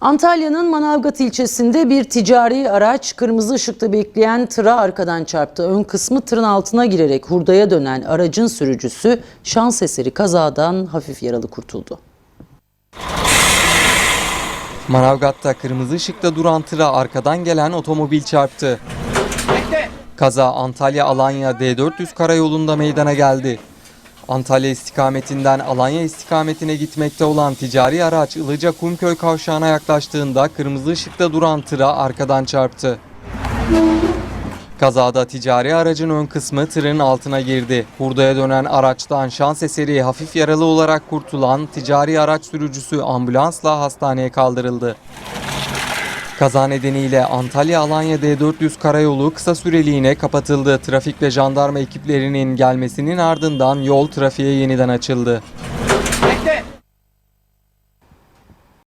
Antalya'nın Manavgat ilçesinde bir ticari araç kırmızı ışıkta bekleyen tıra arkadan çarptı. Ön kısmı tırın altına girerek hurdaya dönen aracın sürücüsü şans eseri kazadan hafif yaralı kurtuldu. Manavgat'ta kırmızı ışıkta duran tıra arkadan gelen otomobil çarptı. Kaza Antalya-Alanya D400 karayolunda meydana geldi. Antalya istikametinden Alanya istikametine gitmekte olan ticari araç Ilıca Kumköy kavşağına yaklaştığında kırmızı ışıkta duran tıra arkadan çarptı. Kazada ticari aracın ön kısmı tırın altına girdi. Hurdaya dönen araçtan şans eseri hafif yaralı olarak kurtulan ticari araç sürücüsü ambulansla hastaneye kaldırıldı. Kaza nedeniyle Antalya-Alanya D400 karayolu kısa süreliğine kapatıldı. Trafik ve jandarma ekiplerinin gelmesinin ardından yol trafiğe yeniden açıldı. Bekle.